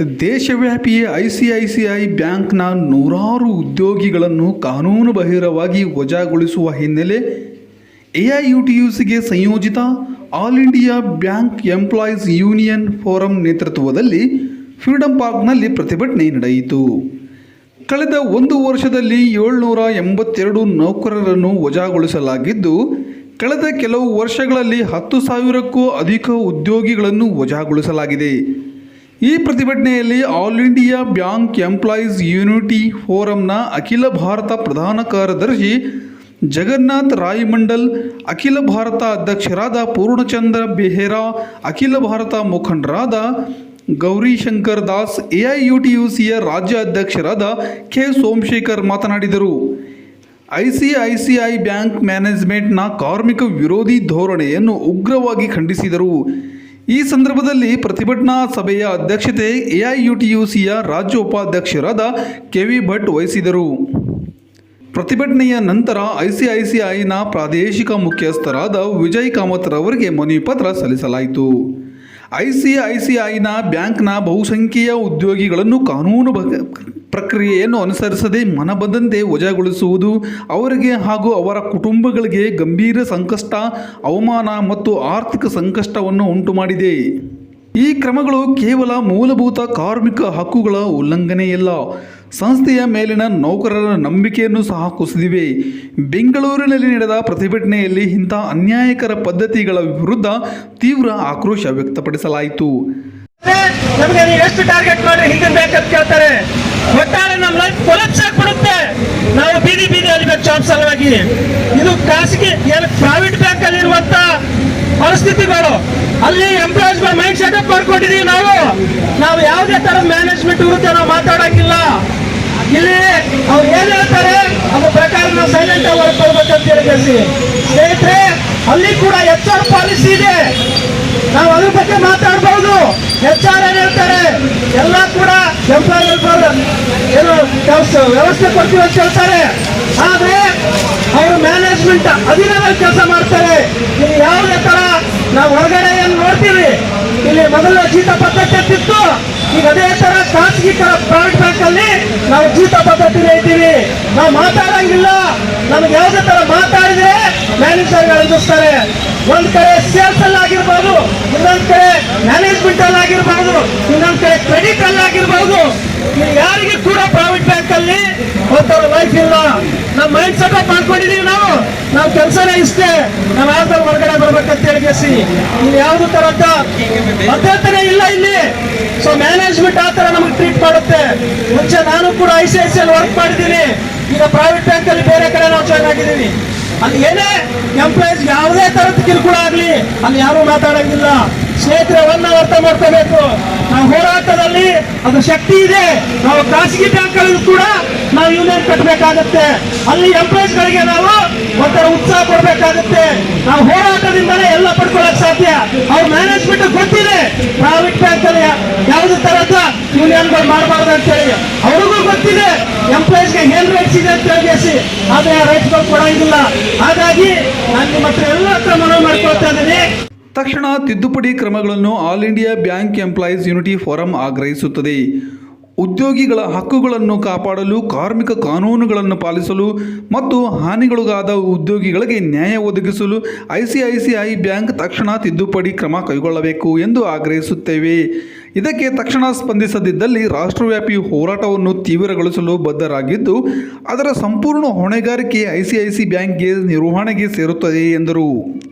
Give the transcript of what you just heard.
ದೇಶವ್ಯಾಪಿ ಐ ಬ್ಯಾಂಕ್ನ ನೂರಾರು ಉದ್ಯೋಗಿಗಳನ್ನು ಕಾನೂನುಬಾಹಿರವಾಗಿ ವಜಾಗೊಳಿಸುವ ಹಿನ್ನೆಲೆ ಎಐಯುಟಿಯುಸಿಗೆ ಸಂಯೋಜಿತ all India bank employees union forum ನೇತೃತ್ವದಲ್ಲಿ ಫ್ರೀಡಂ ಪಾರ್ಕ್ನಲ್ಲಿ ಪ್ರತಿಭಟನೆ ನಡೆಯಿತು. ಕಳೆದ ಒಂದು ವರ್ಷದಲ್ಲಿ ಏಳ್ನೂರ ಎಂಬತ್ತೆರಡು ನೌಕರರನ್ನು ವಜಾಗೊಳಿಸಲಾಗಿದ್ದು, ಕಳೆದ ಕೆಲವು ವರ್ಷಗಳಲ್ಲಿ ಹತ್ತು ಸಾವಿರಕ್ಕೂ ಅಧಿಕ ಉದ್ಯೋಗಿಗಳನ್ನು ವಜಾಗೊಳಿಸಲಾಗಿದೆ. ಈ ಪ್ರತಿಭಟನೆಯಲ್ಲಿ all India bank employees unity ಫೋರಂನ ಅಖಿಲ ಭಾರತ ಪ್ರಧಾನ ಕಾರ್ಯದರ್ಶಿ ಜಗನ್ನಾಥ್ ರಾಯ್ ಮಂಡಲ್ ಅಖಿಲ ಭಾರತ ಅಧ್ಯಕ್ಷರಾದ ಪೂರ್ಣಚಂದ್ರ ಬೆಹೆರಾ, ಅಖಿಲ ಭಾರತ ಮುಖಂಡರಾದ ಗೌರಿಶಂಕರ್ ದಾಸ್ ಎಐಯುಟಿಯುಸಿಯ ರಾಜ್ಯ ಅಧ್ಯಕ್ಷರಾದ ಕೆ ಸೋಮಶೇಖರ್ ಮಾತನಾಡಿದರು. ಐಸಿಐಸಿಐ ಬ್ಯಾಂಕ್ ಮ್ಯಾನೇಜ್ಮೆಂಟ್ನ ಕಾರ್ಮಿಕ ವಿರೋಧಿ ಧೋರಣೆಯನ್ನು ಉಗ್ರವಾಗಿ ಖಂಡಿಸಿದರು. ಈ ಸಂದರ್ಭದಲ್ಲಿ ಪ್ರತಿಭಟನಾ ಸಭೆಯ ಅಧ್ಯಕ್ಷತೆ ಎಐಯುಟಿಯುಸಿಯ ರಾಜ್ಯ ಉಪಾಧ್ಯಕ್ಷರಾದ ಕೆ ವಿ ಭಟ್ ವಹಿಸಿದರು. ಪ್ರತಿಭಟನೆಯ ನಂತರ ಐಸಿಐಸಿಐನ ಪ್ರಾದೇಶಿಕ ಮುಖ್ಯಸ್ಥರಾದ ವಿಜಯ್ ಕಾಮತ್ ರವರಿಗೆ ಮನವಿ ಪತ್ರ ಸಲ್ಲಿಸಲಾಯಿತು. ಐಸಿಐಸಿಐನ ಬ್ಯಾಂಕ್ನ ಬಹುಸಂಖ್ಯೆಯ ಉದ್ಯೋಗಿಗಳನ್ನು ಕಾನೂನು ಪ್ರಕ್ರಿಯೆಯನ್ನು ಅನುಸರಿಸದೆ ಮನಬಂದಂತೆ ವಜಾಗೊಳಿಸುವುದು, ಅವರಿಗೆ ಹಾಗೂ ಅವರ ಕುಟುಂಬಗಳಿಗೆ ಗಂಭೀರ ಸಂಕಷ್ಟ, ಅವಮಾನ ಮತ್ತು ಆರ್ಥಿಕ ಸಂಕಷ್ಟವನ್ನು ಉಂಟುಮಾಡಿದೆ. ಈ ಕ್ರಮಗಳು ಕೇವಲ ಮೂಲಭೂತ ಕಾರ್ಮಿಕ ಹಕ್ಕುಗಳ ಉಲ್ಲಂಘನೆಯಲ್ಲ, ಸಂಸ್ಥೆಯ ಮೇಲಿನ ನೌಕರರ ನಂಬಿಕೆಯನ್ನು ಸಹ ಕುಸಿದಿವೆ. ಬೆಂಗಳೂರಿನಲ್ಲಿ ನಡೆದ ಪ್ರತಿಭಟನೆಯಲ್ಲಿ ಇಂಥ ಅನ್ಯಾಯಕರ ಪದ್ಧತಿಗಳ ವಿರುದ್ಧ ತೀವ್ರ ಆಕ್ರೋಶ ವ್ಯಕ್ತಪಡಿಸಲಾಯಿತು. ಒಟ್ಟಾರೆ ನಮ್ಮ ಲೈಫ್ ಕೊಲಪ್ಸ್ ಆಗ್ಬಿಡುತ್ತೆ ನಾವು ಬೀದಿ ಬೀದಿ ಅಲಿಬೇಕು ಜಾಬ್ ಸಲುವಾಗಿ. ಇದು ಖಾಸಗಿ ಪ್ರೈವೇಟ್ ಬ್ಯಾಂಕ್ ಅಲ್ಲಿ ಇರುವಂತ ಪರಿಸ್ಥಿತಿಗಳು. ಅಲ್ಲಿ ಎಂಪ್ಲಾಯ್ಸ್ ಮೈಂಡ್ ಸೆಟಪ್ ಮಾಡ್ಕೊಂಡಿದೀವಿ ನಾವು. ನಾವು ಯಾವುದೇ ತರ ಮ್ಯಾನೇಜ್ಮೆಂಟ್ ಇರುತ್ತೆ ನಾವು ಮಾತಾಡಕ್ಕಿಲ್ಲ. ಇಲ್ಲಿ ಅವ್ರು ಏನ್ ಹೇಳ್ತಾರೆ? ಅದ್ರ ಪ್ರಕಾರ ನಾವು ಸೈಲೆಂಟ್ ಆಗಿ ಹೊರಡ್ಕೊಳ್ಬೇಕಂತ ಹೇಳಿ ಕೇಳಿಸಿ. ಸ್ನೇಹಿತರೆ, ಅಲ್ಲಿ ಕೂಡ ಎಚ್ ಆರ್ ಪಾಲಿಸಿ ಇದೆ. ನಾವು ಅದ್ರ ಬಗ್ಗೆ ಮಾತಾಡ್ಬಹುದು ಹೆಚ್ಚಾರ ಹೇಳ್ತಾರೆ. ಎಲ್ಲ ಕೂಡ ಎಂಪ್ಲಾಯ್ ಏನು, ಕೆಲ್ಸ ವ್ಯವಸ್ಥೆ ಕೊಡ್ತೀವಿ ಅಂತ ಹೇಳ್ತಾರೆ. ಆದ್ರೆ ಅವರು ಮ್ಯಾನೇಜ್ಮೆಂಟ್ ಅಧೀನದಲ್ಲಿ ಕೆಲಸ ಮಾಡ್ತಾರೆ. ಇಲ್ಲಿ ಯಾವುದೇ ತರ ನಾವು ಹೊರಗಡೆ ಏನ್ ನೋಡ್ತೀವಿ. ಇಲ್ಲಿ ಮೊದಲ ಜೀತ ಪದ್ಧತಿ ಅಂತಿತ್ತು. ಈಗ ಅದೇ ತರ ಖಾಸಗಿ ಪ್ರೈವೇಟ್ ಬ್ಯಾಂಕ್ ಅಲ್ಲಿ ನಾವು ಜೀತ ಪದ್ಧತಿನೇ ಇದ್ದೀವಿ. ನಾವು ಮಾತಾಡಂಗಿಲ್ಲ. ನಮ್ಗೆ ಯಾವುದೇ ತರ ಮಾತಾಡಿದ್ರೆ ಮ್ಯಾನೇಜರ್ ಅಂದಿಸ್ತಾರೆ ಒಂದ್ ಕಡೆ ಸೇಲ್ಸ್ ಅಲ್ಲಿ ಆಗಿರ್ಬೋದು, ಇನ್ನೊಂದ್ ಕಡೆ ಮ್ಯಾನೇಜ್ಮೆಂಟ್ ಅಲ್ಲಿ ಆಗಿರ್ಬೋದು, ಇನ್ನೊಂದ್ ಕಡೆ ಕ್ರೆಡಿಟ್ ಅಲ್ಲಿ ಆಗಿರ್ಬೋದು. ಯಾರಿಗೂ ಯಾರಿಗೆ ಕೂಡ ಪ್ರೈವೇಟ್ ಬ್ಯಾಂಕ್ ಅಲ್ಲಿ ಒಂಥರ ಲೈಫ್ ಇಲ್ಲ. ನಮ್ಮ ಮೈಂಡ್ ಸೆಟ್ ಅಪ್ ಮಾಡ್ಕೊಂಡಿದೀವಿ ನಾವು. ನಾವು ಕೆಲಸನೇ ಇಷ್ಟೇ. ನಾವು ಯಾವ್ದು ಹೊರಗಡೆ ಬರ್ಬೇಕಂತ ಹೇಳಿಸಿ ಇಲ್ಲಿ ಯಾವ್ದು ತರದ ಮಧ್ಯಂತರ ಇಲ್ಲ ಇಲ್ಲಿ. ಸೊ ಮ್ಯಾನೇಜ್ಮೆಂಟ್ ಆ ತರ ನಮಗೆ ಟ್ರೀಟ್ ಮಾಡುತ್ತೆ. ಮುಂಚೆ ನಾನು ಕೂಡ ಐ ಸಿ ಐ ಸಿ ಅಲ್ಲಿ ವರ್ಕ್ ಮಾಡಿದ್ದೀನಿ. ಈಗ ಪ್ರೈವೇಟ್ ಬ್ಯಾಂಕ್ ಅಲ್ಲಿ ಬೇರೆ ಕಡೆ ನಾವು ಜಾಯ್ನ್ ಆಗಿದ್ದೀವಿ. ಅಲ್ಲಿ ಏನೇ ಎಂಪ್ಲಾಯೀಸ್ ಯಾವುದೇ ತರದ ಕಿರುಕುಳ ಆಗ್ಲಿ, ಅಲ್ಲಿ ಯಾರು ಮಾತಾಡಂಗಿಲ್ಲ. ಸ್ನೇಹಿತರೆ ನಾವು ಅರ್ಥ ಮಾಡ್ಕೋಬೇಕು. ನಾವು ಹೋರಾಟದಲ್ಲಿ ಅದು ಶಕ್ತಿ ಇದೆ. ನಾವು ಖಾಸಗಿ ಬ್ಯಾಂಕ್ಗಳಲ್ಲಿ ಕೂಡ ನಾವು ಯೂನಿಯನ್ ಕಟ್ಟಬೇಕಾಗತ್ತೆ ಅಲ್ಲಿ ಎಂಪ್ಲಾಯೀಸ್ ಗಳಿಗೆ ನಾವು ಒಂಥರ ಉತ್ಸಾಹ ಕೊಡ್ಬೇಕಾಗತ್ತೆ. ನಾವು ಹೋರಾಟದಿಂದಲೇ ಎಲ್ಲ ಪಡ್ಕೊಳಕ್ ಸಾಧ್ಯ. ಅವ್ರ ಮ್ಯಾನೇಜ್ಮೆಂಟ್ ಗೊತ್ತಿದೆ. ಪ್ರೈವೇಟ್ ಬ್ಯಾಂಕ್ ಅಲ್ಲಿ ಯಾವುದೇ ತರದ ಯೂನಿಯನ್ಗಳು ಮಾಡಬಾರ್ದು ಅಂತ ಹೇಳಿ ಅವ್ರಿಗೂ ಗೊತ್ತಿದೆ. ಎಂಪ್ಲಾಯೀಸ್ಗೆ ಏನ್ ರೈಟ್ಸ್ ಇದೆ ಅಂತ ಹೇಳಿ ಆದ್ರೆ ಆ ರೈಟ್ಸ್ಗಳು ಕೊಡಂಗಿಲ್ಲ. ಹಾಗಾಗಿ ನಾನು ನಿಮ್ಮ ಹತ್ರ ಎಲ್ಲ ಹತ್ರ ಮನವಿ ಮಾಡ್ಕೊಳ್ತಾ ಇದ್ದೀನಿ. ತಕ್ಷಣ ತಿದ್ದುಪಡಿ ಕ್ರಮಗಳನ್ನು all India bank employees unity forum ಆಗ್ರಹಿಸುತ್ತದೆ. ಉದ್ಯೋಗಿಗಳ ಹಕ್ಕುಗಳನ್ನು ಕಾಪಾಡಲು, ಕಾರ್ಮಿಕ ಕಾನೂನುಗಳನ್ನು ಪಾಲಿಸಲು ಮತ್ತು ಹಾನಿಗೊಳಗಾದ ಉದ್ಯೋಗಿಗಳಿಗೆ ನ್ಯಾಯ ಒದಗಿಸಲು ಐಸಿಐಸಿಐ ಬ್ಯಾಂಕ್ ತಕ್ಷಣ ತಿದ್ದುಪಡಿ ಕ್ರಮ ಕೈಗೊಳ್ಳಬೇಕು ಎಂದು ಆಗ್ರಹಿಸುತ್ತೇವೆ. ಇದಕ್ಕೆ ತಕ್ಷಣ ಸ್ಪಂದಿಸದಿದ್ದಲ್ಲಿ ರಾಷ್ಟ್ರವ್ಯಾಪಿ ಹೋರಾಟವನ್ನು ತೀವ್ರಗೊಳಿಸಲು ಬದ್ಧರಾಗಿದ್ದು, ಅದರ ಸಂಪೂರ್ಣ ಹೊಣೆಗಾರಿಕೆ ಐಸಿಐಸಿ ಬ್ಯಾಂಕ್ಗೆ ನಿರ್ವಹಣೆಗೆ ಸೇರುತ್ತದೆ ಎಂದರು.